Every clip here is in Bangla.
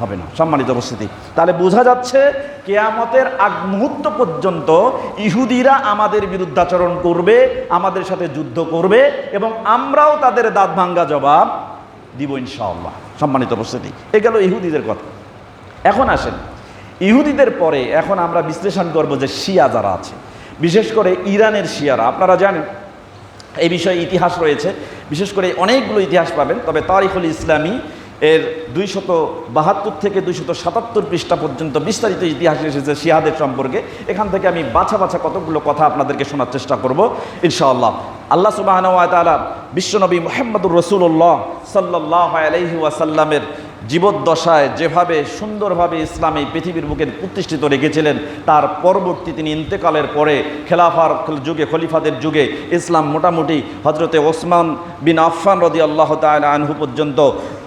হবে না, সম্মানিত উপস্থিতি। তাহলে বোঝা যাচ্ছে কেয়ামতের আগ মুহূর্ত পর্যন্ত ইহুদিরা আমাদের বিরুদ্ধাচরণ করবে, আমাদের সাথে যুদ্ধ করবে এবং আমরাও তাদের দাঁত ভাঙ্গা জবাব দিব ইনশাআল্লাহ। সম্মানিত উপস্থিতি, এ গেল ইহুদিদের কথা। এখন আসেন, ইহুদিদের পরে এখন আমরা বিশ্লেষণ করব যে শিয়া যারা আছে, বিশেষ করে ইরানের শিয়ারা, আপনারা জানেন, এই বিষয়ে ইতিহাস রয়েছে, বিশেষ করে অনেকগুলো ইতিহাস পাবেন, তবে তারিখুল ইসলামী এর দুইশত বাহাত্তর থেকে দুইশত সাতাত্তর পৃষ্ঠা পর্যন্ত বিস্তারিত ইতিহাস এসেছে শিয়াদের সম্পর্কে। এখান থেকে আমি বাছা বাছা কতগুলো কথা আপনাদেরকে শোনার চেষ্টা করব, ইনশাআল্লাহ। আল্লাহ সুবাহ বিশ্বনবী মোহাম্মদুর রসুল্লাহ সাল্লাহ আলহি ওয়াসাল্লামের জীবদ্দশায় যেভাবে সুন্দরভাবে ইসলাম এই পৃথিবীর বুকে প্রতিষ্ঠিত রেখেছিলেন, তার পরবর্তী তিনি ইন্তেকালের পরে খেলাফার যুগে, খলিফাদের যুগে ইসলাম মোটামুটি হজরতে ওসমান বিন আফফান রদি আল্লাহ আনহু পর্যন্ত,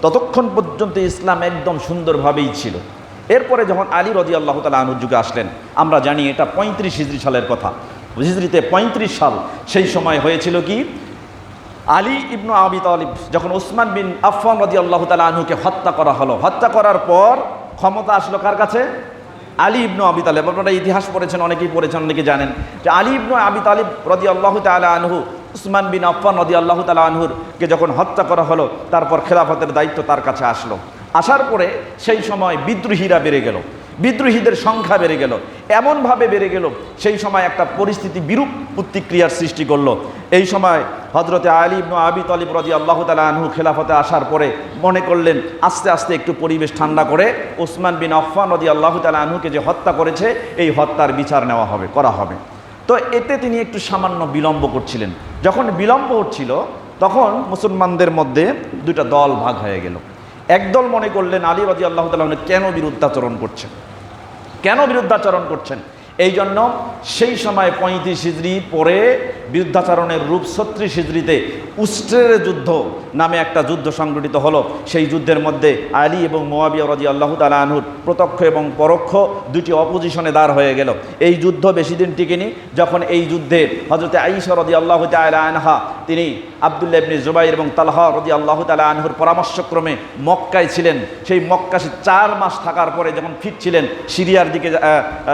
ততক্ষণ পর্যন্ত ইসলাম একদম সুন্দরভাবেই ছিল। এরপরে যখন আলী রদি আল্লাহ তালা আনহুর যুগে আসলেন, আমরা জানি এটা পঁয়ত্রিশ হিজড়ি সালের কথা। হিজড়িতে পঁয়ত্রিশ সাল, সেই সময় হয়েছিল কি? আলী ইবনু আবি তালিব যখন ওসমান বিন আফান রদি আল্লাহ তালা আনহুকে হত্যা করা হলো। হত্যা করার পর ক্ষমতা আসলো কার কাছে? আলী ইবনু আবি তালেব। আপনারা ইতিহাস পড়েছেন, অনেকেই পড়েছেন, অনেকে জানেন। যে আলী ইবনু আবি তালিব রদি আল্লাহ তালা আনহু, উসমান বিন আফান রদি আল্লাহ তালা আনহুরকে যখন হত্যা করা হলো, তারপর খেলাফতের দায়িত্ব তার কাছে আসলো। আসার পরে সেই সময় বিদ্রোহীরা বেড়ে গেল। বিদ্রোহীদের সংখ্যা বেড়ে গেল, এমনভাবে বেড়ে গেল, সেই সময় একটা পরিস্থিতি বিরূপ প্রতিক্রিয়ার সৃষ্টি করল। এই সময় হজরতে আলী ইবনু আবি তলিব রাজি আল্লাহ তালা আনহু খেলাফতে আসার পরে মনে করলেন, আস্তে আস্তে একটু পরিবেশ ঠান্ডা করে ওসমান বিন আফফান রদি আল্লাহ তালা আনহুকে যে হত্যা করেছে, এই হত্যার বিচার নেওয়া হবে, করা হবে। তো এতে তিনি একটু সামান্য বিলম্ব করছিলেন। যখন বিলম্ব হচ্ছিল, তখন মুসলমানদের মধ্যে দুটা দল ভাগ হয়ে গেল। একদল মনে করলেন আলী রাজি আল্লাহ তালা কেন বিরুদ্ধাচরণ করছেন? কেন বিরুদ্ধাচরণ করছেন? এই জন্য সেই সময় পঁয়ত্রিশ হিজড়ি পরে বিরুদ্ধাচরণের রূপ ছত্রিশ হিজড়িতে উষ্ট্রের যুদ্ধ নামে একটা যুদ্ধ সংগঠিত হলো। সেই যুদ্ধের মধ্যে আলী এবং মোয়াবিয়া রাজি আল্লাহ তালা আনহুর প্রত্যক্ষ এবং পরোক্ষ দুটি অপোজিশনে দাঁড় হয়ে গেল। এই যুদ্ধ বেশি দিন টিকেনি। যখন এই যুদ্ধে হজরতে আইসা রদি আল্লাহ তালা আনহা, তিনি আবদুল্লাহ ইবনি জুবাইর এবং তালহা রদি আল্লাহ তালা আনহুর পরামর্শক্রমে মক্কায় ছিলেন। সেই মক্কাসে চার মাস থাকার পরে যখন ফিরছিলেন, সিরিয়ার দিকে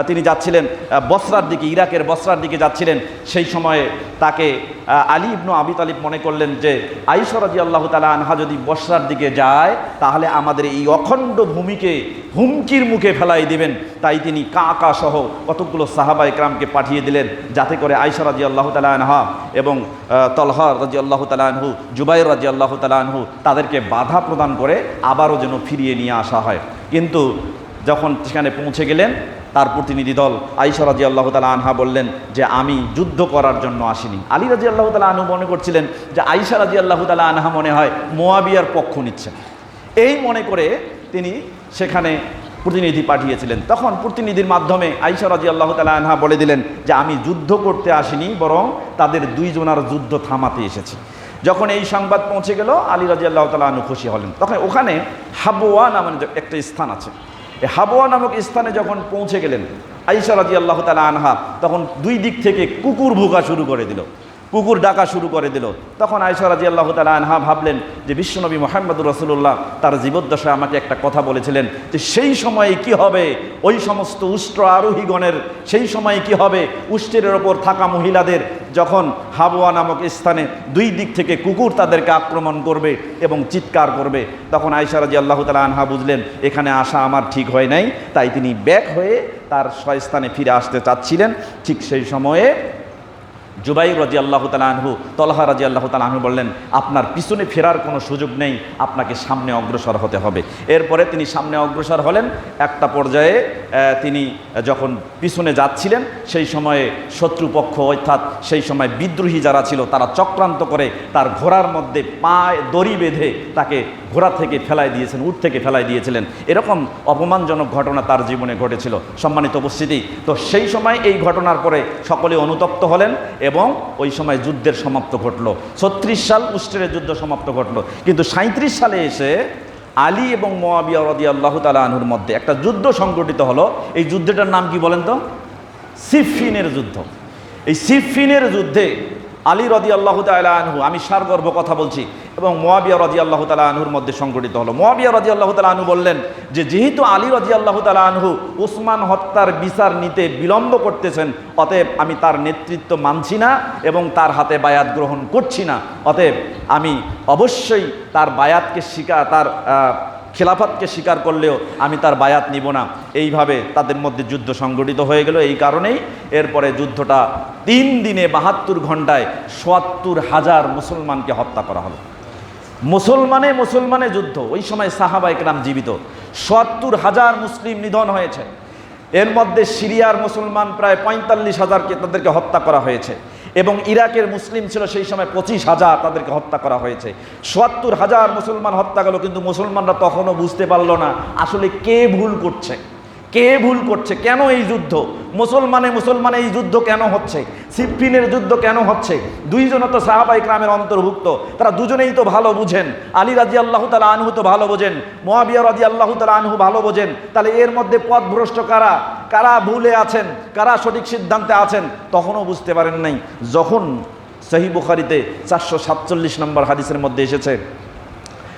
তিনি যাচ্ছিলেন বসরার দিকে ইরাকের বসরার দিকে যাচ্ছিলেন। সেই সময়ে তাকে আলী ইবনু আবি তালিব মনে করলেন যে আইসরাজি আল্লাহ তালা আনহা যদি বসরার দিকে যায় তাহলে আমাদের এই অখণ্ড ভূমিকে হুমকির মুখে ফেলাই দিবেন। তাই তিনি কাকা সহ কতকগুলো সাহাবা ইকরামকে পাঠিয়ে দিলেন যাতে করে আইসা আল্লাহ তালা আনহা এবং আহ, তলহা রাজি আল্লাহ আনহু জুবাইর রাজি আল্লাহ তালা আনহু তাদেরকে বাধা প্রদান করে আবারও যেন ফিরিয়ে নিয়ে আসা হয়। কিন্তু যখন সেখানে পৌঁছে গেলেন তার প্রতিনিধি দল আইসা রাজি আল্লাহ তালা আনহা বললেন যে আমি যুদ্ধ করার জন্য আসিনি। আলী রাজি আল্লাহ তালা আনহু মনে করছিলেন যে আইসা রাজি আল্লাহ তালা আনহা মনে হয় মোয়াবিয়ার পক্ষ নিচ্ছেন। এই মনে করে তিনি সেখানে প্রতিনিধি পাঠিয়েছিলেন। তখন প্রতিনিধির মাধ্যমে আইসা রাজি আল্লাহ তালা আনহা বলে দিলেন যে আমি যুদ্ধ করতে আসিনি, বরং তাদের দুইজনার যুদ্ধ থামাতে এসেছি। যখন এই সংবাদ পৌঁছে গেল, আলী রাজি আল্লাহ তালা আনহু খুশি হলেন। তখন ওখানে হাবুয়া নামের একটা স্থান আছে। হাবুয়া নামক স্থানে যখন পৌঁছে গেলেন আইসা রাজি আল্লাহ তালা আনহা, তখন দুই দিক থেকে কুকুর ভুকা শুরু করে দিল। কুকুর ডাকা শুরু করে দিল। তখন আয়সা রাজি আল্লাহ তালা আনহা ভাবলেন যে বিশ্বনবী মোহাম্মদুর রসুল্লাহ তার জীবদ্দশায় আমাকে একটা কথা বলেছিলেন যে সেই সময়ে কি হবে? ওই সমস্ত উষ্ট্র আরোহীগণের সেই সময়ে কি হবে? উষ্ট্রের ওপর থাকা মহিলাদের যখন হাবুয়া নামক স্থানে দুই দিক থেকে কুকুর তাদেরকে আক্রমণ করবে এবং চিৎকার করবে, তখন আয়সা রাজি আল্লাহ তালা আনহা বুঝলেন, এখানে আসা আমার ঠিক হয় নাই। তাই তিনি ব্যাক হয়ে তার স্বস্থানে ফিরে আসতে চাচ্ছিলেন। ঠিক সেই সময়ে জুবাই রাজি আল্লাহ আনহু, তলহা রাজি আল্লাহ আনহু বললেন, আপনার পিছনে ফেরার কোনো সুযোগ নেই, আপনাকে সামনে অগ্রসর হতে হবে। এরপরে তিনি সামনে অগ্রসর হলেন, একটা পর্যায়ে তিনি যখন পিছনে যাচ্ছিলেন, সেই সময়ে শত্রুপক্ষ অর্থাৎ সেই সময় বিদ্রোহী যারা ছিল, তারা চক্রান্ত করে তার ঘোড়ার মধ্যে পায়ে দড়ি বেঁধে তাকে ঘোড়া থেকে ফেলাই দিয়েছেন উঠ থেকে ফেলাই দিয়েছিলেন। এরকম অপমানজনক ঘটনা তার জীবনে ঘটেছিল। সম্মানিত উপস্থিতি, তো সেই সময় এই ঘটনার পরে সকলে অনুতপ্ত হলেন এবং ওই সময় যুদ্ধের সমাপ্ত ঘটলো। ছত্রিশ সাল উস্ট্রের যুদ্ধ সমাপ্ত ঘটলো। কিন্তু সাঁত্রিশ সালে এসে আলী এবং মোয়াবিয়া রদি আল্লাহ তালা আনহুর মধ্যে একটা যুদ্ধ সংগঠিত হলো। এই যুদ্ধটার নাম কি বলেন তো? সিফিনের যুদ্ধ। এই সিফিনের যুদ্ধে আলী রদি আল্লাহ আনহু, আমি সারগর্ভ কথা বলছি, এবং মোয়াবিয়া রদি আল্লাহ তালা আনহুর মধ্যে সংগঠিত হলো। মোয়াবিয়া রদি আল্লাহ তালা আনহু বললেন যে, যেহেতু আলী রদি আল্লাহ তালা আনহু উসমান হত্যার বিচার নিতে বিলম্ব করতেছেন, অতএব আমি তার নেতৃত্ব মানছি না এবং তার হাতে বায়াত গ্রহণ করছি না। অতএব আমি অবশ্যই তার বায়াতকে শিকা তার খেলাফতকে স্বীকার করলেও আমি তার বায়াত নিব না। এইভাবে তাদের মধ্যে যুদ্ধ সংগঠিত হয়ে গেল। এই কারণেই এরপরে যুদ্ধটা তিন দিনে বাহাত্তর ঘন্টায় সোয়াত্তর হাজার মুসলমানকে হত্যা করা হলো। মুসলমানে মুসলমানে যুদ্ধ, ওই সময় সাহাবা একরাম জীবিত। সোয়াত্তর হাজার মুসলিম নিধন হয়েছে। এর মধ্যে সিরিয়ার মুসলমান প্রায় পঁয়তাল্লিশ হাজারকে তাদেরকে হত্যা করা হয়েছে। এবং ইরাকের মুসলিম ছিল সেই সময় পঁচিশ হাজার তাদেরকে হত্যা করা হয়েছে। সত্তর হাজার মুসলমান হত্যা গেল, কিন্তু মুসলমানরা তখনও বুঝতে পারল না আসলে কে ভুল করছে। কে ভুল করছে? কেন এই যুদ্ধ? মুসলমানে মুসলমানে এই যুদ্ধ কেন হচ্ছে? সিফিনের যুদ্ধ কেন হচ্ছে? দুইজন তো সাহাবাই গ্রামের অন্তর্ভুক্ত। তারা দুজনেই তো ভালো বুঝেন। আলী রাজি আল্লাহ তালা আনহু তো ভালো বোঝেন। মোয়াবিয়া রাজি আল্লাহ তালা আনহু ভালো বোঝেন। তাহলে এর মধ্যে পথভ্রষ্ট কারা? কারা ভুলে আছেন? কারা সঠিক সিদ্ধান্তে আছেন? তখনও বুঝতে পারেন নাই। যখন সহি বুখারিতে চারশো সাতচল্লিশ নম্বর হাদিসের মধ্যে এসেছে,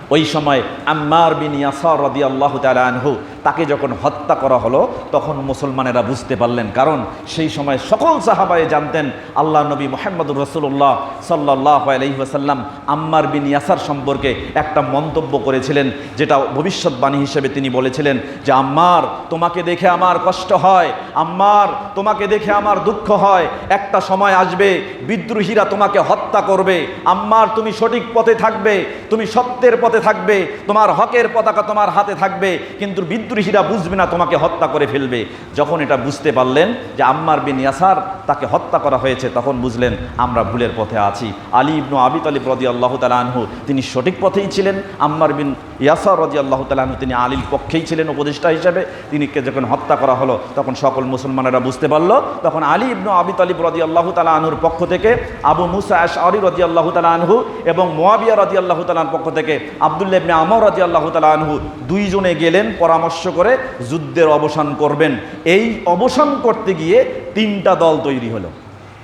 ওই সময় আম্মার বিন ইয়াসার রদি আল্লাহ আনহু তাকে যখন হত্যা করা হলো, তখন মুসলমানেরা বুঝতে পারলেন। কারণ সেই সময় সকল সাহাবায়ে জানতেন, আল্লাহ নবী মোহাম্মদুর রসুল্লাহ সাল্লাহ আলহিহাসাল্লাম আম্মার বিন ইয়াসার সম্পর্কে একটা মন্তব্য করেছিলেন, যেটা ভবিষ্যৎবাণী হিসেবে তিনি বলেছিলেন যে, আম্মার, তোমাকে দেখে আমার কষ্ট হয়, আম্মার, তোমাকে দেখে আমার দুঃখ হয়, একটা সময় আসবে, বিদ্রোহীরা তোমাকে হত্যা করবে, আম্মার, তুমি সঠিক পথে থাকবে, তুমি সত্যের পথে থাকবে, তোমার হকের পতাকা তোমার হাতে থাকবে, কিন্তু বিদ্রোহীরা বুঝবে না তোমাকে হত্যা করে ফেলবে। যখন এটা বুঝতে পারলেন যে আম্মার বিন ইয়াসার তাকে হত্যা করা হয়েছে, তখন বুঝলেন আমরা ভুলের পথে আছি। আলী ইবনু আবি তালিব রদি আল্লাহ তালানহু তিনি সঠিক পথেই ছিলেন। আম্মার বিন ইয়াসার রদি আল্লাহ তালানহু তিনি আলীর পক্ষেই ছিলেন উপদেষ্টা হিসেবে। তিনিকে যখন হত্যা করা হলো, তখন সকল মুসলমানেরা বুঝতে পারল। তখন আলী ইবনু আবি তালিব রদি আল্লাহ তালানহুর পক্ষ থেকে আবু মুসা আশ আরি রদি আল্লাহ তালানহু এবং মোয়াবিয়া রদি আল্লাহ তালার পক্ষ থেকে আবদুল্লাহ ইবনে আমর রাজি আল্লাহ তালাহু দুইজনে গেলেন পরামর্শ করে যুদ্ধের অবসান করবেন। এই অবসান করতে গিয়ে তিনটা দল তৈরি হলো।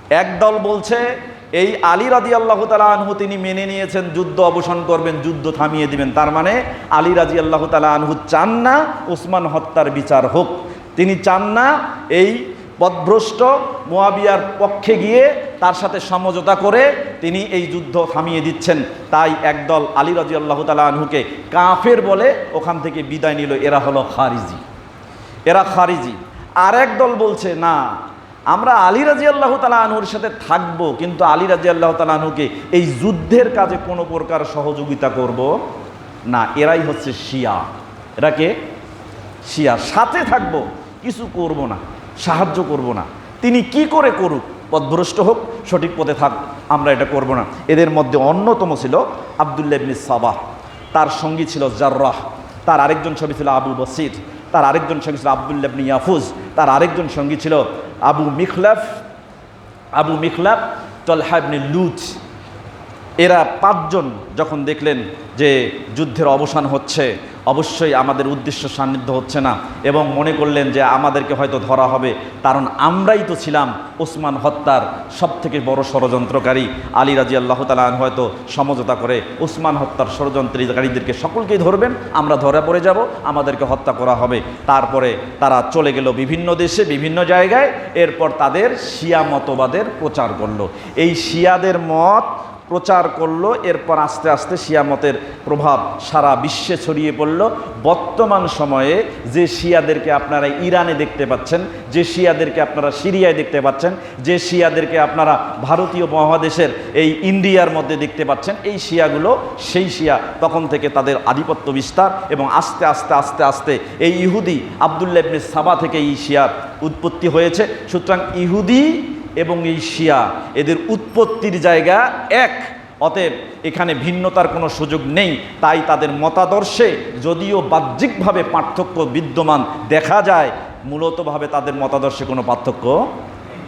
এক দল বলছে, এই আলী রাজি আল্লাহ তালা আনহু তিনি মেনে নিয়েছেন, যুদ্ধ অবসান করবেন, যুদ্ধ থামিয়ে দিবেন। তার মানে আলী রাজি আল্লাহ তালা আনহু চান না ওসমান হত্যার বিচার হোক। তিনি চান না এই পদভ্রষ্ট মোয়াবিয়ার পক্ষে গিয়ে তার সাথে সমঝোতা করে তিনি এই যুদ্ধ থামিয়ে দিচ্ছেন। তাই একদল আলী রাজি আল্লাহ তালা আনহুকে কাফের বলে ওখান থেকে বিদায় নিল। এরা হলো খারিজি। এরা খারিজি। আর দল বলছে, না, আমরা আলী রাজি আল্লাহ তালা সাথে থাকব, কিন্তু আলী রাজি আল্লাহ তালা আনহুকে এই যুদ্ধের কাজে কোনো প্রকার সহযোগিতা করব? না, এরাই হচ্ছে শিয়া। এরাকে শিয়া। সাথে থাকব, কিছু করব না। সাহায্য করব না। তিনি কি করে করুক, পথভ্রষ্ট হোক, সঠিক পথে থাক আমরা এটা করব না। এদের মধ্যে অন্যতম ছিল আবদুল্লাহ ইবনে সাবাহ। তার সঙ্গী ছিল জার্রাহ। তার আরেকজন সঙ্গী ছিল আবু বসির। তার আরেকজন সঙ্গী ছিল আবদুল্লাহ ইবনে ইয়াফুজ। তার আরেকজন সঙ্গী ছিল আবু মিখলাফ। আবু মিখলাফ, তলহা ইবনে লুত। এরা পাঁচজন যখন দেখলেন যে যুদ্ধের অবসান হচ্ছে, অবশ্যই আমাদের উদ্দেশ্য সান্নিধ্য হচ্ছে না এবং মনে করলেন যে আমাদেরকে হয়তো ধরা হবে। কারণ আমরাই তো ছিলাম ওসমান হত্যার সব থেকে বড় ষড়যন্ত্রকারী। আলী রাজি আল্লাহ তালান হয়তো সমঝোতা করে, ওসমান হত্যার ষড়যন্ত্রকারীদেরকে সকলকেই ধরবেন, আমরা ধরা পড়ে যাব, আমাদেরকে হত্যা করা হবে। তারপরে তারা চলে গেল বিভিন্ন দেশে, বিভিন্ন জায়গায়, এরপর তাদের শিয়া মতবাদের প্রচার করল। এই শিয়াদের মত প্রচার করল, এরপর আস্তে আস্তে শিয়ামতের প্রভাব সারা বিশ্বে ছড়িয়ে পড়ল। বর্তমান সময়ে যে শিয়াদেরকে আপনারা ইরানে দেখতে পাচ্ছেন, যে শিয়াদেরকে আপনারা সিরিয়ায় দেখতে পাচ্ছেন, যে শিয়াদেরকে আপনারা ভারতীয় মহাদেশের এই ইন্ডিয়ার মধ্যে দেখতে পাচ্ছেন, এই শিয়াগুলো সেই শিয়া তখন থেকে তাদের আধিপত্য বিস্তার এবং আস্তে আস্তে আস্তে আস্তে এই ইহুদি আবদুল্লাহ ইবনে সাবা থেকে এই শিয়ার উৎপত্তি হয়েছে। সুতরাং ইহুদি এবং এই শিয়া এদের উৎপত্তির জায়গা এক। অতএব এখানে ভিন্নতার কোনো সুযোগ নেই। তাই তাদের মতাদর্শে যদিও বাহ্যিকভাবে পার্থক্য বিদ্যমান দেখা যায়, মূলতভাবে তাদের মতাদর্শে কোনো পার্থক্য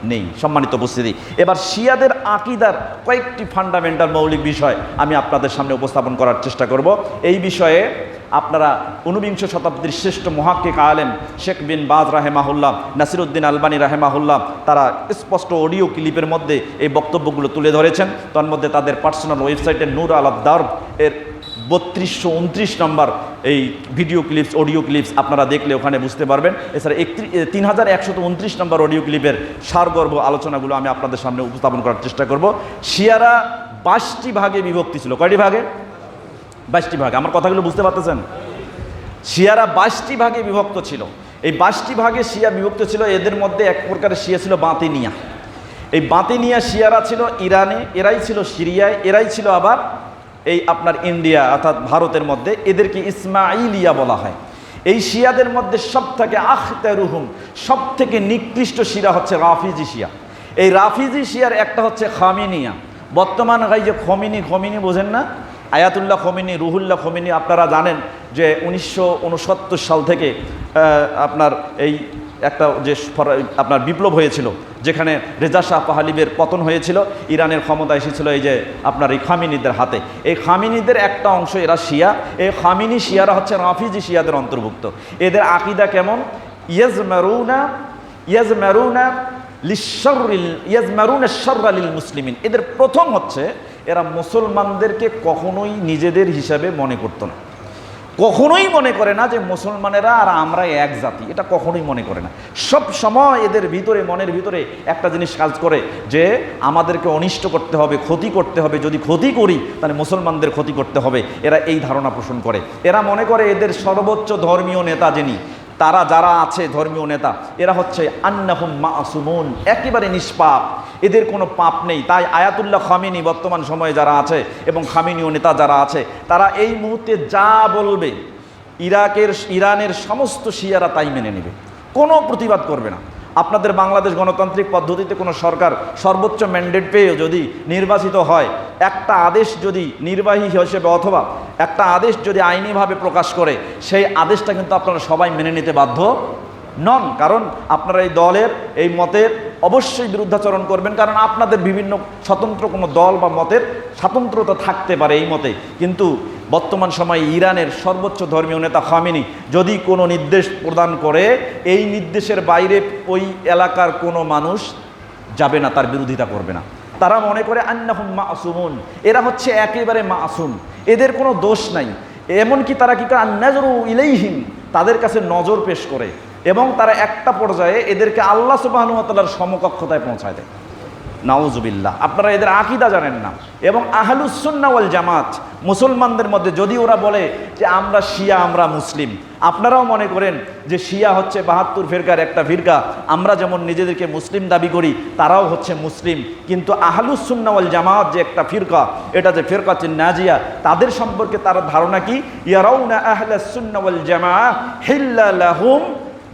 নেই। সম্মানিত উপস্থিতি, এবার শিয়াদের আকিদার কয়েকটি ফান্ডামেন্টাল মৌলিক বিষয় আমি আপনাদের সামনে উপস্থাপন করার চেষ্টা করব। এই বিষয়ে আপনারা ঊনবিংশ শতাব্দীর শ্রেষ্ঠ মহাক্কিক আলেম শেখ বিন বাজ রাহেমাহুল্লাহ, নাসিরুদ্দিন আলবানী রাহেমাহুল্লাহ, তারা স্পষ্ট অডিও ক্লিপের মধ্যে এই বক্তব্যগুলো তুলে ধরেছেন। তার মধ্যে তাদের পার্সোনাল ওয়েবসাইটে নূর আলাদ্দার এর বত্রিশশো উনত্রিশ নম্বর এই ভিডিও ক্লিপস, অডিও ক্লিপস আপনারা দেখলে ওখানে বুঝতে পারবেন। এছাড়া একত্রিশ তিন হাজার একশত উনত্রিশ নম্বর অডিও ক্লিপের সারগর্ভ আলোচনাগুলো আমি আপনাদের সামনে উপস্থাপন করার চেষ্টা করব। শিয়ারা বাইশটি ভাগে বিভক্তি ছিল। কয়টি ভাগে? বাইশটি ভাগে। আমার কথাগুলো বুঝতে পারতেছেন? শিয়ারা বাইশটি ভাগে বিভক্ত ছিল। এই বাইশটি ভাগে শিয়া বিভক্ত ছিল, এদের মধ্যে এক প্রকারের শিয়া ছিল বাঁতিনিয়া। এই বাঁতিনিয়া শিয়ারা ছিল ইরানে, এরাই ছিল সিরিয়ায়, এরাই ছিল আবার এই আপনার ইন্ডিয়া, অর্থাৎ ভারতের মধ্যে। এদেরকে ইসমাইলিয়া বলা হয়। এই শিয়াদের মধ্যে সব থেকে আখতারুহুম সব থেকে নিকৃষ্ট শিরা হচ্ছে রাফিজি শিয়া। এই রাফিজি শিয়ার একটা হচ্ছে খামিনিয়া। বর্তমান এই যে খমিনি খমিনি বোঝেন না? আয়াতুল্লাহ খমিনি, রুহুল্লাহ খমিনি, আপনারা জানেন যে উনিশশো উনসত্তর সাল থেকে আপনার এই একটা যে আপনার বিপ্লব হয়েছিল, যেখানে রেজা শাহ পাহালিবের পতন হয়েছিল, ইরানের ক্ষমতা এসেছিল এই যে আপনার এই খামিনিদের হাতে। এই খামিনিদের একটা অংশ এরা শিয়া, এই খামিনি শিয়ারা হচ্ছে রাফিজি শিয়াদের অন্তর্ভুক্ত। এদের আকিদা কেমন? ইয়াজ মেরুনা ইয়াজ মেরুনা লিশ্বরিল ইয়াজ মেরুনা শর্রালিল মুসলিমিন। এদের প্রথম হচ্ছে এরা মুসলমানদেরকে কখনোই নিজেদের হিসাবে মনে করতো না। কখনোই মনে করে না যে মুসলমানেরা আর আমরা এক জাতি। এটা কখনোই মনে করে না। সব সময় এদের ভিতরে, মনের ভিতরে একটা জিনিস কাজ করে যে আমাদেরকে অনিষ্ট করতে হবে, ক্ষতি করতে হবে। যদি ক্ষতি করি, তাহলে মুসলমানদের ক্ষতি করতে হবে। এরা এই ধারণা পোষণ করে। এরা মনে করে এদের সর্বোচ্চ ধর্মীয় নেতা যিনি তারা যারা আছে ধর্মীয় নেতা, এরা হচ্ছে আন্নাহুম মাসুমুন, একেবারে নিষ্পাপ। এদের কোনো পাপ নেই। তাই আয়াতুল্লাহ খামিনি বর্তমান সময়ে যারা আছে এবং খামিনীয় নেতা যারা আছে, তারা এই মুহূর্তে যা বলবে, ইরাকের, ইরানের সমস্ত শিয়ারা তাই মেনে নেবে। কোনো প্রতিবাদ করবে না। আপনাদের বাংলাদেশ গণতান্ত্রিক পদ্ধতিতে কোনো সরকার সর্বোচ্চ ম্যান্ডেট পেয়েও যদি নির্বাচিত হয়, একটা আদেশ যদি নির্বাহী হিসেবে অথবা একটা আদেশ যদি আইনিভাবে প্রকাশ করে, সেই আদেশটা কিন্তু আপনারা সবাই মেনে নিতে বাধ্য নন। কারণ আপনারা এই দলের, এই মতের অবশ্যই বিরুদ্ধাচরণ করবেন, কারণ আপনাদের বিভিন্ন স্বতন্ত্র কোনো দল বা মতের স্বাতন্ত্রতা থাকতে পারে এই মতে। কিন্তু বর্তমান সময়ে ইরানের সর্বোচ্চ ধর্মীয় নেতা খামিনি। যদি কোনো নির্দেশ প্রদান করে, এই নির্দেশের বাইরে ওই এলাকার কোনো মানুষ যাবে না, তার বিরোধিতা করবে না। তারা মনে করে আন্নাহুম মাসুমুন, এরা হচ্ছে একেবারে মাসুম, এদের কোনো দোষ নাই। এমনকি তারা কি করে আন্নাজরু ইলেইহিম, তাদের কাছে নজর পেশ করে এবং তারা একটা পর্যায়ে এদেরকে আল্লাহ সুবাহনুতালার সমকক্ষতায় পৌঁছায় দেয়। নাউজুবিল্লাহ, আপনারা এদের আকিদা জানেন না। এবং আহলুসুন্না ওয়াল জামাত মুসলমানদের মধ্যে যদি ওরা বলে যে আমরা শিয়া, আমরা মুসলিম, আপনারাও মনে করেন যে শিয়া হচ্ছে বাহাত্তর ফিরকার একটা ফিরকা। আমরা যেমন নিজেদেরকে মুসলিম দাবি করি, তারাও হচ্ছে মুসলিম। কিন্তু আহলুসুন্না ওয়াল জামাত যে একটা ফিরকা, এটা যে ফিরকা নাজিয়া, তাদের সম্পর্কে তার ধারণা কি? ইয়ারাউনা আহলাসুন্না ওয়াল জামা হিল্লা লাহুম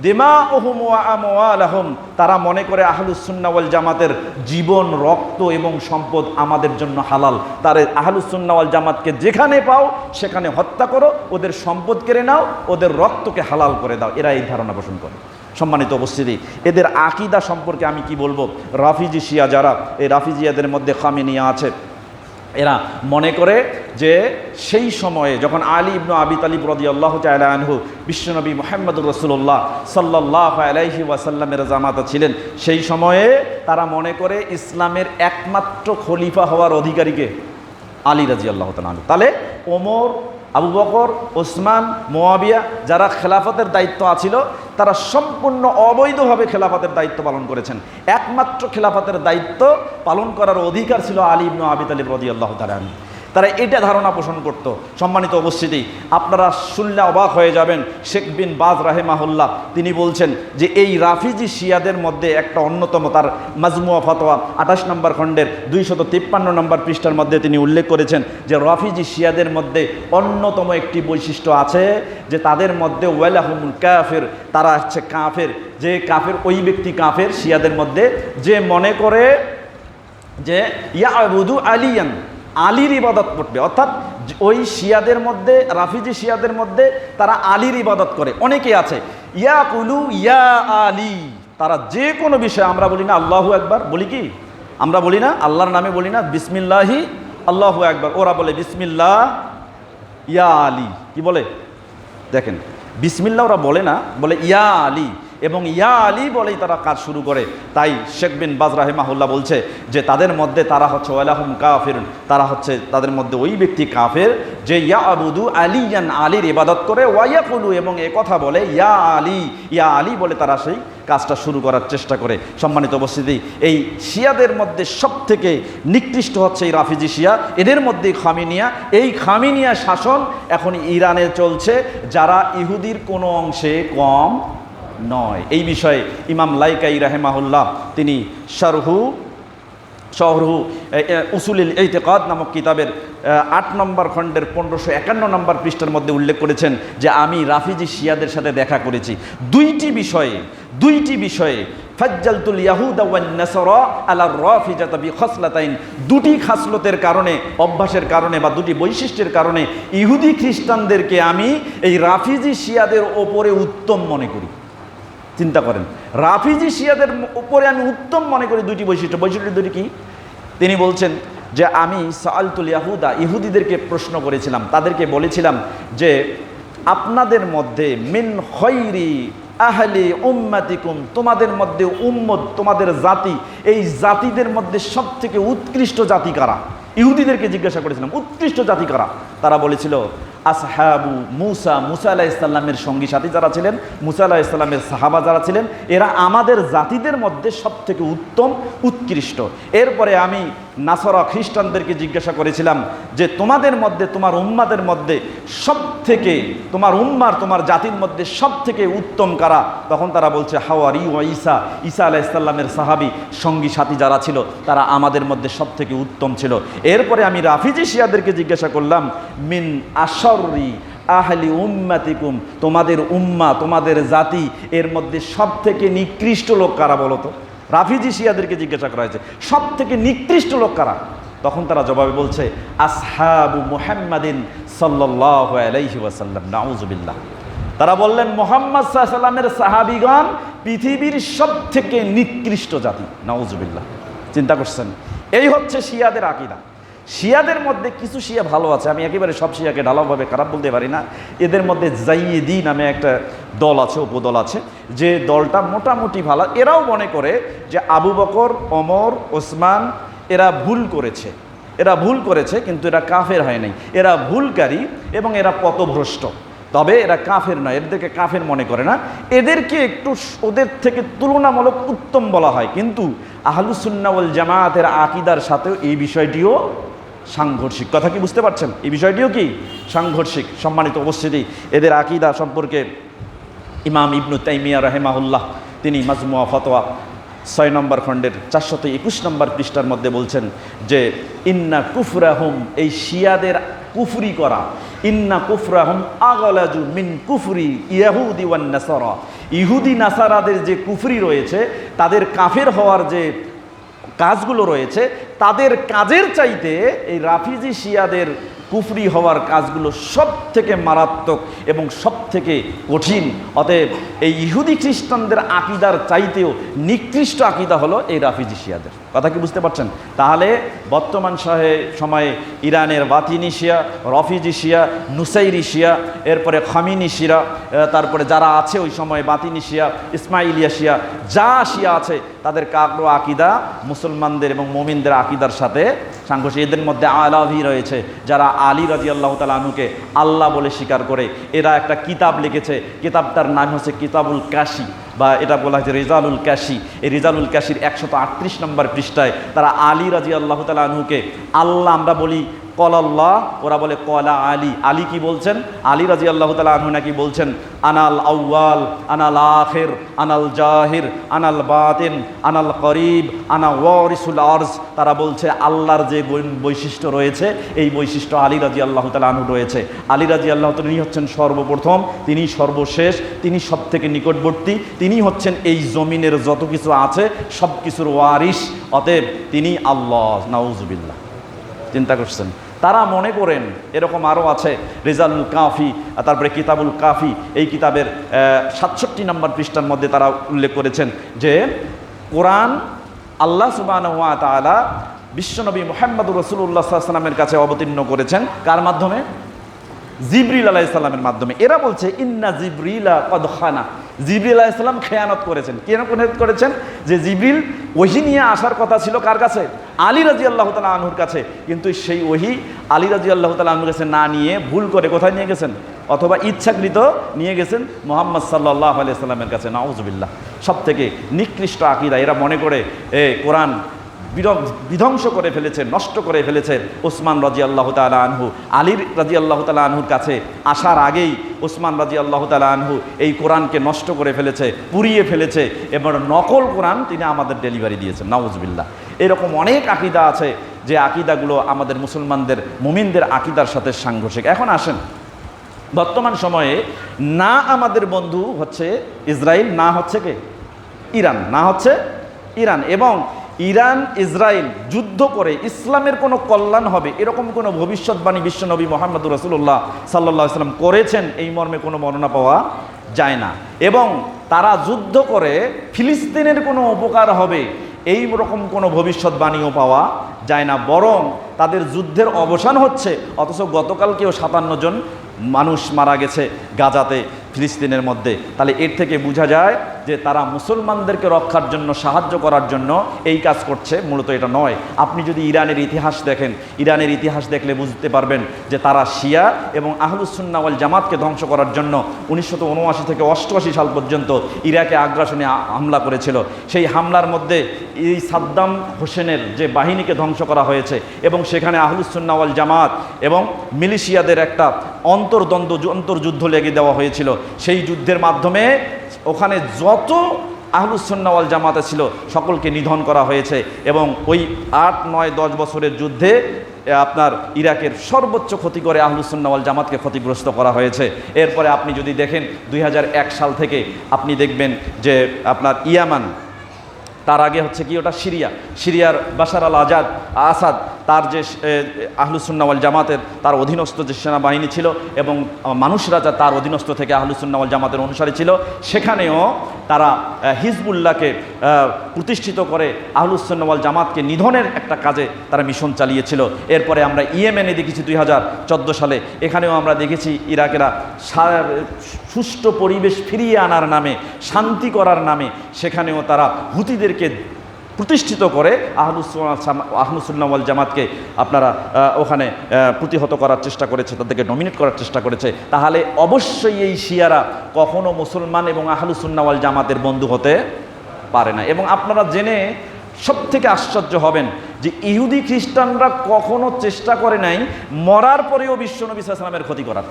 দিমা ওহুম আমওয়ালাহুম, তারা মনে করে আহলুসুন্নাওয়াল জামাতের জীবন, রক্ত এবং সম্পদ আমাদের জন্য হালাল। তার আহলুসুন্নাওয়াল জামাতকে যেখানে পাও, সেখানে হত্যা করো, ওদের সম্পদ কেড়ে নাও, ওদের রক্তকে হালাল করে দাও। এরা এই ধারণা পোষণ করে। সম্মানিত উপস্থিতি, এদের আকিদা সম্পর্কে আমি কি বলব? রাফিজি শিয়া যারা, এই রাফিজিয়াদের মধ্যে খামিনিয়া আছে। এরা মনে করে যে সেই সময়ে যখন আলী ইবনু আবি তালিব রদি আল্লাহ আনহু বিশ্বনবী মোহাম্মদুর রসুল্লাহ সাল্লাহ আলাইহি ওয়াসাল্লামের জামাতা ছিলেন, সেই সময়ে তারা মনে করে ইসলামের একমাত্র খলিফা হওয়ার অধিকারীকে আলী রাজি আল্লাহ তালু তাহলে ওমর আবু বকর, ওসমান, মোয়াবিয়া যারা খেলাফতের দায়িত্ব আছিল, তারা সম্পূর্ণ অবৈধভাবে খেলাফতের দায়িত্ব পালন করেছেন। একমাত্র খেলাফতের দায়িত্ব পালন করার অধিকার ছিল আলী ইবনু আবি তালিব রদি আল্লাহ তারা এটা ধারণা পোষণ করত। সম্মানিত উপস্থিতি, আপনারা শুনলে অবাক হয়ে যাবেন, শেখ বিন বাজ রাহেমাহুল্লাহ, তিনি বলছেন যে এই রাফিজি শিয়াদের মধ্যে একটা অন্যতম তার মাজমুয়া ফতোয়া, আঠাশ নম্বর খণ্ডের দুইশত তিপ্পান্ন নম্বর পৃষ্ঠার মধ্যে তিনি উল্লেখ করেছেন যে রাফিজি শিয়াদের মধ্যে অন্যতম একটি বৈশিষ্ট্য আছে যে তাদের মধ্যে ওয়ালাহুমুল কাফের, তারা হচ্ছে কাফের, যে কাফের ওই ব্যক্তি কাফের, শিয়াদের মধ্যে যে মনে করে যে ইয়াবুদু আলিয়ান আলীর ইবাদত করবে। অর্থাৎ ওই শিয়াদের মধ্যে, রাফিজি শিয়াদের মধ্যে তারা আলীর ইবাদত করে। অনেকে আছে, ইয়া কুলু, ইয়া আলী। তারা যে কোনো বিষয়ে, আমরা বলি না আল্লাহু একবার বলি কি? আমরা বলি না, আল্লাহর নামে বলি না, বিসমিল্লাহি, আল্লাহু একবার ওরা বলে বিসমিল্লাহ ইয়া আলী। কি বলে? দেখেন, বিসমিল্লা ওরা বলে না, বলে ইয়া আলী। এবং ইয়া আলী বলেই তারা কাজ শুরু করে। তাই শেখ বিন বাজ রাহেমাহুল্লাহ বলছে যে, তাদের মধ্যে তারা হচ্ছে ওয়ালাহুম কাফির তারা হচ্ছে তাদের মধ্যে ওই ব্যক্তি কাফের যে ইয়া আবুদু আলী ইয়ান আলীর ইবাদত করে ওয়াইয়াকুলু এবং এ কথা বলে, ইয়া আলী ইয়া আলী বলে তারা সেই কাজটা শুরু করার চেষ্টা করে। সম্মানিত উপস্থিতি, এই শিয়াদের মধ্যে সব থেকে নিকৃষ্ট হচ্ছে এই রাফিজি শিয়া। এদের মধ্যে খামিনিয়া। এই খামিনিয়া শাসন এখন ইরানে চলছে, যারা ইহুদির কোনো অংশে কম নয়। এই বিষয়ে ইমাম লাইকাই রাহেমাহুল্লাহ তিনি শারহু শহরহু উসুলিল এইতেকাদ নামক কিতাবের আট নম্বর খণ্ডের পনেরোশো একান্ন নম্বর পৃষ্ঠার মধ্যে উল্লেখ করেছেন যে আমি রাফিজি শিয়াদের সাথে দেখা করেছি। দুইটি বিষয়ে দুইটি বিষয়ে, ফাজ্জালতুল ইয়াহুদা নাসারা আলা রাফিজাতা খসলাতাইন দুটি খাসলতের কারণে, অভ্যাসের কারণে বা দুটি বৈশিষ্ট্যের কারণে ইহুদি খ্রিস্টানদেরকে আমি এই রাফিজি শিয়াদের ওপরে উত্তম মনে করি। চিন্তা করেন। রাফিজি শিয়াদের উপরে আমি উত্তম মনে করি দুইটি বৈশিষ্ট্য। বৈশিষ্ট্য দুটি কি? তিনি বলছেন যে, আমি সালতুল ইয়াহুদা, ইহুদিদেরকে প্রশ্ন করেছিলাম। তাদেরকে বলেছিলাম যে, আপনাদের মধ্যে মিন খৈরি আহলি উম্মাতিকুম, তোমাদের মধ্যে উম্মত, তোমাদের জাতি, এই জাতিদের মধ্যে সব থেকে উৎকৃষ্ট জাতি কারা? ইহুদিদেরকে জিজ্ঞাসা করেছিলাম, উৎকৃষ্ট জাতি কারা? তারা বলেছিল আসহাবু মুসা মুসা আলাহ ইসলামের সঙ্গী সাথী যারা ছিলেন, মুসা আলাহ ইসলামের সাহাবা যারা ছিলেন, এরা আমাদের জাতিদের মধ্যে সব থেকে উত্তম, উৎকৃষ্ট। এরপরে আমি নাসরা খ্রিস্টানদেরকে জিজ্ঞাসা করেছিলাম যে তোমাদের মধ্যে, তোমার উম্মাদের মধ্যে সব থেকে তোমার উম্মার, তোমার জাতির মধ্যে সব থেকে উত্তম কারা? তখন তারা বলছে হাওয়ার ও ঈসা ঈসা আলাহ ইসলামের সাহাবি, সঙ্গী সাথী যারা ছিল, তারা আমাদের মধ্যে সব থেকে উত্তম ছিল। এরপরে আমি রাফিজি শিয়াদেরকে জিজ্ঞাসা করলাম, মিন আশরি আহলি উম্মাতিকুম, তোমাদের উম্মা, তোমাদের জাতি, এর মধ্যে সব থেকে নিকৃষ্ট লোক কারা বলো তো? রাফিজি শিয়াদেরকে জিজ্ঞাসা করা হয়েছে সব থেকে নিকৃষ্ট লোক কারা? তখন তারা জবাবে বলছে, আসহাবু মোহাম্মদিন সাল্লাহ আলাইহি ওয়াসাল্লাম তারা বললেন, মোহাম্মদ সাল্লামের সাহাবিগণ পৃথিবীর সব থেকে নিকৃষ্ট জাতি, নাউজুবিল্লাহ। চিন্তা করছেন, এই হচ্ছে শিয়াদের আকিদা। শিয়াদের মধ্যে কিছু শিয়া ভালো আছে, আমি একেবারে সব শিয়াকে ঢালাওভাবে খারাপ বলতে পারি না। এদের মধ্যে জাইয়েদি নামে একটা দল আছে, উপদল আছে, যে দলটা মোটামুটি ভালো। এরাও মনে করে যে আবু বকর অমর ওসমান, এরা ভুল করেছে। এরা ভুল করেছে, কিন্তু এরা কাফের হয় নাই। এরা ভুলকারী এবং এরা পথভ্রষ্ট। তবে এরা কাফের নয়, এদেরকে কাফের মনে করে না। এদেরকে একটু ওদের থেকে তুলনামূলক উত্তম বলা হয়। কিন্তু আহলুসুন্নাউল জামায়াতের আকিদার সাথেও এই বিষয়টিও সাংঘর্ষিক কথা কি বুঝতে পারছেন? এই বিষয়টিও কি? সাংঘর্ষিক, সম্মানিত উপস্থিতি। এদের আকিদা সম্পর্কে ইমাম ইবনু তাইমিয়া রাহেমাহুল্লাহ, তিনি মাজমুয়া ফতোয়া ছয় নম্বর খণ্ডের চারশত একুশ নম্বর পৃষ্ঠার মধ্যে বলছেন যে, ইন্না কুফরাহুম এই শিয়াদের কুফরি করা। ইন্না কুফরাহুম আগলাজু মিন কুফরি ইয়াহুদি ওয়ান ইহুদি নাসারাদের যে কুফরি রয়েছে, তাদের কাফের হওয়ার যে কাজগুলো রয়েছে, তাদের কাজের চাইতে এই রাফিজি শিয়াদের কুফরি হওয়ার কাজগুলো সব থেকে মারাত্মক এবং সব থেকে কঠিন। অতএব এই ইহুদি খ্রিস্টানদের আকিদার চাইতেও নিকৃষ্ট আকিদা হলো এই রাফিজি শিয়াদের। কথা কি বুঝতে পারছেন? তাহলে বর্তমান সহে সময়ে ইরানের বাতিনি শিয়া, রফিজি শিয়া, নুসাইরি শিয়া, এরপরে খামিনি শিয়া তারপরে যারা আছে ওই সময় বাতিনি শিয়া, ইসমাইলিয়া শিয়া, যা শিয়া আছে, তাদের কাকরো আকিদা মুসলমানদের এবং মোমিনদের আকিদার সাথে সাংঘর্ষিক। এদের মধ্যে আলাভি রয়েছে, যারা আলী রাজি আল্লাহ তালুকে আল্লাহ বলে স্বীকার করে। এরা একটা কিতাব লিখেছে, কিতাবটার নাম হচ্ছে কিতাবুল কাশি বা এটা বলা হয়েছে রেজালুল কাশি। এই রেজালুল কাশির একশত আটত্রিশ নম্বর পৃষ্ঠায় তারা আলী রাজি আল্লাহ তালুকে আল্লাহ আমরা বলি কলাল্লাহ, ওরা বলে কলা আলী। আলী কি বলছেন? আলী রাজি আল্লাহ তালা আনহু নাকি বলছেন, আনাল আউয়াল, আনাল আখের, আনাল জাহির, আনাল বাতিন, আনাল করিব, আনা ওয়ারিসুল আর্জ। তারা বলছে, আল্লাহর যে বৈশিষ্ট্য রয়েছে, এই বৈশিষ্ট্য আলী রাজি আল্লাহ তালা আনহু রয়েছে। আলী রাজি আল্লাহ তিনি হচ্ছেন সর্বপ্রথম, তিনি সর্বশেষ, তিনি সব থেকে নিকটবর্তী, তিনি হচ্ছেন এই জমিনের যত কিছু আছে সব কিছুর ওয়ারিস অতএব তিনি আল্লাহ, নাউজুবিল্লাহ। চিন্তা করছেন? তারা মনে করেন, এরকম আরও আছে, রেজালুল কাফি তারপরে কিতাবুল কাফি, এই কিতাবের সাতষট্টি নম্বর পৃষ্ঠার মধ্যে তারা উল্লেখ করেছেন যে, কোরআন আল্লাহ সুবাহ তালা বিশ্বনবী মোহাম্মদ রসুল্লাহ সাল্লামের কাছে অবতীর্ণ করেছেন। কার মাধ্যমে? জিবরিল আলাইসাল্লামের মাধ্যমে। এরা বলছে, ইন্না জিবরিলা কদখানা জিবরিল আলাইসাল্লাম খেয়ানত করেছেন। কেন করেছেন? যে জিবরিল ওহি নিয়ে আসার কথা ছিল কার কাছে? আলী রাজি আল্লাহ তালা আনহুর কাছে। কিন্তু সেই ওহি আলী রাজি আল্লাহ তালা আনহুর কাছে না নিয়ে ভুল করে কোথায় নিয়ে গেছেন? অথবা ইচ্ছাকৃত নিয়ে গেছেন মোহাম্মদ সাল্লাহ আলাইসাল্লামের কাছে। নওয়াজবিল্লাহ সব থেকে নিকৃষ্ট আকিদা। এরা মনে করে, এ কোরআন বিধ্বংস করে ফেলেছে নষ্ট করে ফেলেছে ওসমান রাজি আল্লাহ তালা আনহু। আলীর রাজি আল্লাহ তালা আনহুর কাছে আসার আগেই ওসমান রাজি আল্লাহ তালা আনহু এই কোরআনকে নষ্ট করে ফেলেছে, পুড়িয়ে ফেলেছে এবং নকল কোরআন তিনি আমাদের ডেলিভারি দিয়েছেন, নাউজবিল্লাহ। এরকম অনেক আকিদা আছে যে আকিদাগুলো আমাদের মুসলমানদের, মুমিনদের আকিদার সাথে সাংঘর্ষিক। এখন আসেন, বর্তমান সময়ে না আমাদের বন্ধু হচ্ছে ইসরায়েল না হচ্ছে কে? ইরান, না হচ্ছে ইরান। এবং ইরান, ইসরায়েল যুদ্ধ করে ইসলামের কোনো কল্যাণ হবে, এরকম কোনো ভবিষ্যৎবাণী বিশ্বনবী মোহাম্মদ রসুল্লাহ সাল্লাহ সাল্লাম করেছেন, এই মর্মে কোনো বর্ণনা পাওয়া যায় না। এবং তারা যুদ্ধ করে ফিলিস্তিনের কোনো উপকার হবে, এই রকম কোনো ভবিষ্যৎবাণীও পাওয়া যায় না। বরং তাদের যুদ্ধের অবসান হচ্ছে, অথচ গতকালকেও সাতান্ন জন মানুষ মারা গেছে গাজাতে। ফিলিস্তিনের মধ্যে। তাহলে এর থেকে বোঝা যায় যে তারা মুসলমানদেরকে রক্ষার জন্য, সাহায্য করার জন্য এই কাজ করছে। মূলত এটা নয়। আপনি যদি ইরানের ইতিহাস দেখেন, ইরানের ইতিহাস দেখলে বুঝতে পারবেন যে তারা শিয়া এবং আহলুসুন্নাওয়াল জামাতকে ধ্বংস করার জন্য উনিশশো উনআশি থেকে অষ্টআশি সাল পর্যন্ত ইরাকে আগ্রাসনে হামলা করেছিল। সেই হামলার মধ্যে এই সাদ্দাম হোসেনের যে বাহিনীকে ধ্বংস করা হয়েছে এবং সেখানে আহলুসুন্নাওয়াল জামাত এবং মিলিশিয়াদের একটা অন্তর্দ্বন্দ্ব, অন্তর্যুদ্ধ লেগে দেওয়া হয়েছিল। সেই যুদ্ধের মাধ্যমে ওখানে যত আহলুসন্নাওয়াল জামাতে ছিল সকলকে নিধন করা হয়েছে এবং ওই আট, নয়, দশ বছরের যুদ্ধে আপনার ইরাকের সর্বোচ্চ ক্ষতি করে আহলুসন্নাওয়াল জামাতকে ক্ষতিগ্রস্ত করা হয়েছে। এরপরে আপনি যদি দেখেন দুই হাজার এক সাল থেকে আপনি দেখবেন যে আপনার ইয়ামান, তার আগে হচ্ছে কি ওটা সিরিয়া, সিরিয়ার বাশার আল আজাদ, আসাদ তার যে আহলুসুন্নাওয়াল জামাতের তার অধীনস্থ যে সেনাবাহিনী ছিল এবং মানুষরা যা তার অধীনস্থ থেকে আহলুসুন্নাওয়াল জামাতের অনুসারী ছিল, সেখানেও তারা হিজবুল্লাহকে প্রতিষ্ঠিত করে আহলুসুন্নাওয়াল জামাতকে নিধনের একটা কাজে তারা মিশন চালিয়েছিল। এরপরে আমরা ইয়েমেনে দেখেছি দুই হাজার চোদ্দ সালে। এখানেও আমরা দেখেছি ইরাকেরা সুষ্ঠু পরিবেশ ফিরিয়ে আনার নামে, শান্তি করার নামে সেখানেও তারা হুতিদেরকে প্রতিষ্ঠিত করে আহলুসুল্লাওয়াল জামাতকে আপনারা ওখানে প্রতিহত করার চেষ্টা করেছে, তাদেরকে নমিনেট করার চেষ্টা করেছে, তাহলে অবশ্যই এই শিয়ারা কখনো মুসলমান এবং আহলুসুন্নাওয়াল জামাতের বন্ধু হতে পারে না। এবং আপনারা জেনে সব থেকে আশ্চর্য হবেন যে ইহুদি খ্রিস্টানরা কখনো চেষ্টা করে নাই মরার পরেও বিশ্বনবী সাল্লামের ক্ষতি করার।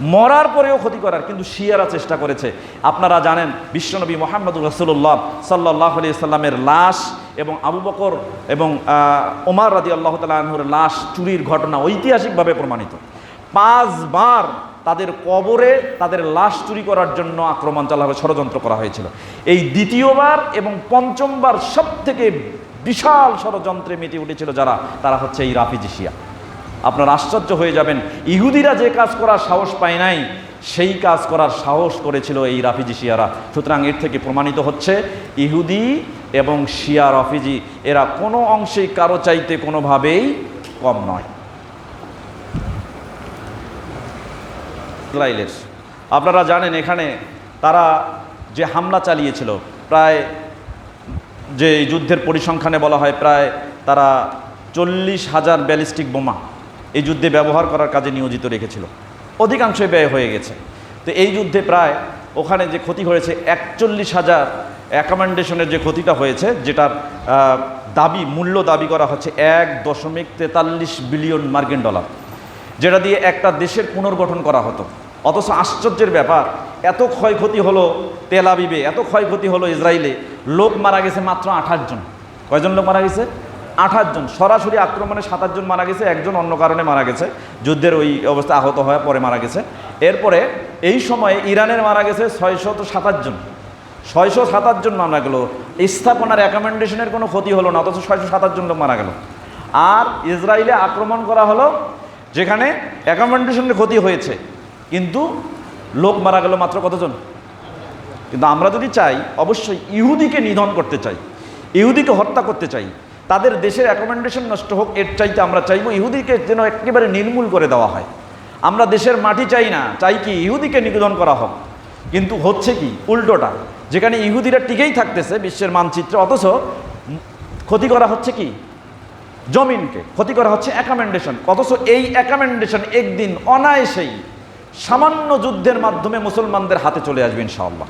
মরার পরেও ক্ষতি করার, কিন্তু শিয়ারা চেষ্টা করেছে। আপনারা জানেন, বিশ্বনবী মোহাম্মদ রসুল্লাহ সাল্লাহ আলি সাল্লামের লাশ এবং আবু বকর এবং ওমার রাজি আল্লাহ তালাহুর লাশ চুরির ঘটনা ঐতিহাসিকভাবে প্রমাণিত। পাঁচবার তাদের কবরে তাদের লাশ চুরি করার জন্য আক্রমণ চালা ষড়যন্ত্র করা হয়েছিল। এই দ্বিতীয়বার এবং পঞ্চমবার সব থেকে বিশাল ষড়যন্ত্রে মেতে উঠেছিল যারা? তারা হচ্ছে এই রাফিজি শিয়া। আপনার আশ্চর্য হয়ে যাবেন। ইহুদিরা যে কাজ করার সাহস পায় নাই, সেই কাজ করার সাহস করেছিল এই রাফিজি শিয়ারা। সুতরাং এর থেকে প্রমাণিত হচ্ছে, ইহুদি এবং শিয়া রাফিজি, এরা কোনো অংশেই কারও চাইতে কোনোভাবেই কম নয়। আপনারা জানেন এখানে তারা যে হামলা চালিয়েছিল, প্রায় যে যুদ্ধের পরিসংখ্যানে বলা হয়, প্রায় তারা চল্লিশ হাজার ব্যালিস্টিক বোমা এই যুদ্ধে ব্যবহার করার কাজে নিয়োজিত রেখেছিল। অধিকাংশই ব্যয় হয়ে গেছে। তো এই যুদ্ধে প্রায় ওখানে যে ক্ষতি হয়েছে, একচল্লিশ হাজার অ্যাকমেন্ডেশনের যে ক্ষতিটা হয়েছে, যেটার দাবি, মূল্য দাবি করা হচ্ছে এক দশমিক তেতাল্লিশ বিলিয়ন মার্কিন ডলার, যেটা দিয়ে একটা দেশের পুনর্গঠন করা হতো। অথচ আশ্চর্যের ব্যাপার, এত ক্ষয়ক্ষতি হলো তেল আবিবে, এত ক্ষয়ক্ষতি হলো ইসরায়েলে, লোক মারা গেছে মাত্র আঠাশ জন। কয়জন লোক মারা গেছে? আঠাশ জন, সরাসরি আক্রমণে সাতাশ জন মারা গেছে, একজন অন্য কারণে মারা গেছে, যুদ্ধের ওই অবস্থা আহত হয়ে পরে মারা গেছে। এরপরে এই সময়ে ইরানের মারা গেছে ছয়শত সাতাশ জন। ছয়শো সাতাশ জন মারা গেল। স্থাপনার অ্যাকমেন্ডেশনের কোনো ক্ষতি হলো না, অথচ ছয়শো সাতাশ জন লোক মারা গেল। আর ইসরায়েলে আক্রমণ করা হলো, যেখানে অ্যাকমেন্ডেশনের ক্ষতি হয়েছে, কিন্তু লোক মারা গেল মাত্র কতজন? কিন্তু আমরা যদি চাই, অবশ্যই ইহুদিকে নিধন করতে চাই, ইহুদিকে হত্যা করতে চাই তাদের দেশের অ্যাকমেন্ডেশন নষ্ট হোক, এর চাইতে আমরা চাইব ইহুদিকে যেন একেবারে নির্মূল করে দেওয়া হয়। আমরা দেশের মাটি চাই না, চাই কি ইহুদিকে নিবেদন করা হোক। কিন্তু হচ্ছে কি, উল্টোটা। যেখানে ইহুদিরা টিকেই থাকতেছে বিশ্বের মানচিত্রে, অথচ ক্ষতি করা হচ্ছে কি? জমিনকে। ক্ষতি করা হচ্ছে অ্যাকামেন্ডেশন অথচ এই অ্যাকামেন্ডেশন একদিন অনায়াসেই সামান্য যুদ্ধের মাধ্যমে মুসলমানদের হাতে চলে আসবে ইনশাআল্লাহ।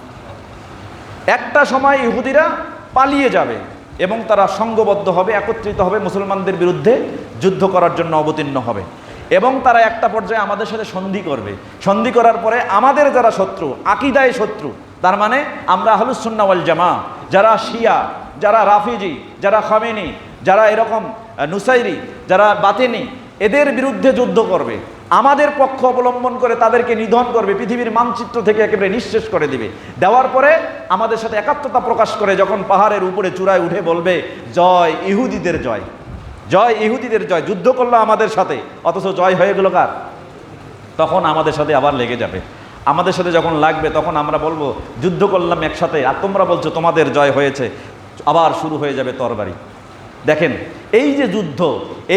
একটা সময় ইহুদিরা পালিয়ে যাবে। এবং তারা সংঘবদ্ধ হবে, একত্রিত হবে মুসলমানদের বিরুদ্ধে যুদ্ধ করার জন্য অবতীর্ণ হবে। এবং তারা একটা পর্যায়ে আমাদের সাথে সন্ধি করবে। সন্ধি করার পরে আমাদের যারা শত্রু, আকিদায় শত্রু, তার মানে আমরা আহলুসুন্না ওয়াল জামা যারা শিয়া, যারা রাফিজি, যারা খামেনি, যারা এরকম নুসাইরি, যারা বাতেনি, এদের বিরুদ্ধে যুদ্ধ করবে। আমাদের পক্ষ অবলম্বন করে তাদেরকে নিধন করবে, পৃথিবীর মানচিত্র থেকে একেবারে নিঃশেষ করে দিবে। দেওয়ার পরে আমাদের সাথে একাত্মতা প্রকাশ করে যখন পাহাড়ের উপরে চূড়ায় উঠে বলবে, জয় ইহুদিদের জয়। জয় ইহুদিদের জয়। যুদ্ধ করল আমাদের সাথে, অথচ জয় হয়ে গেল কার? তখন আমাদের সাথে আবার লেগে যাবে। আমাদের সাথে যখন লাগবে, তখন আমরা বলব, যুদ্ধ করলাম একসাথে, আর তোমরা বলছো তোমাদের জয় হয়েছে, আবার শুরু হয়ে যাবে তরবারি। দেখেন, এই যে যুদ্ধ,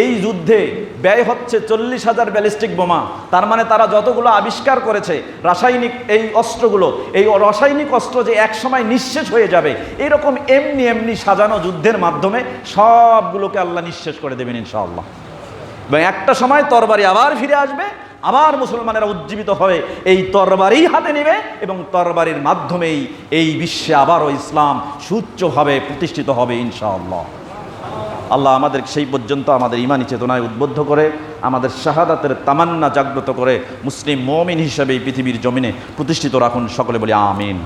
এই যুদ্ধে ব্যয় হচ্ছে চল্লিশ হাজার ব্যালিস্টিক বোমা। তার মানে তারা যতগুলো আবিষ্কার করেছে, রাসায়নিক এই অস্ত্রগুলো, এই রাসায়নিক অস্ত্র যে একসময় নিঃশেষ হয়ে যাবে, এরকম এমনি এমনি সাজানো যুদ্ধের মাধ্যমে সবগুলোকে আল্লাহ নিঃশেষ করে দেবেন ইনশাআল্লাহ। এবং একটা সময় তরবারি আবার ফিরে আসবে, আবার মুসলমানেরা উজ্জীবিত হয়ে এই তরবারি হাতে নেবে এবং তরবারির মাধ্যমেই এই বিশ্বে আবারও ইসলাম সুচ্চভাবে প্রতিষ্ঠিত হবে ইনশাআল্লাহ। আল্লাহ আমাদের সেই পর্যন্ত আমাদের ইমানি চেতনায় উদ্বুদ্ধ করে, আমাদের শাহাদাতের তামান্না জাগ্রত করে, মুসলিম মমিন হিসেবে এই পৃথিবীর জমিনে প্রতিষ্ঠিত রাখুন সকলে বলি, আমিন।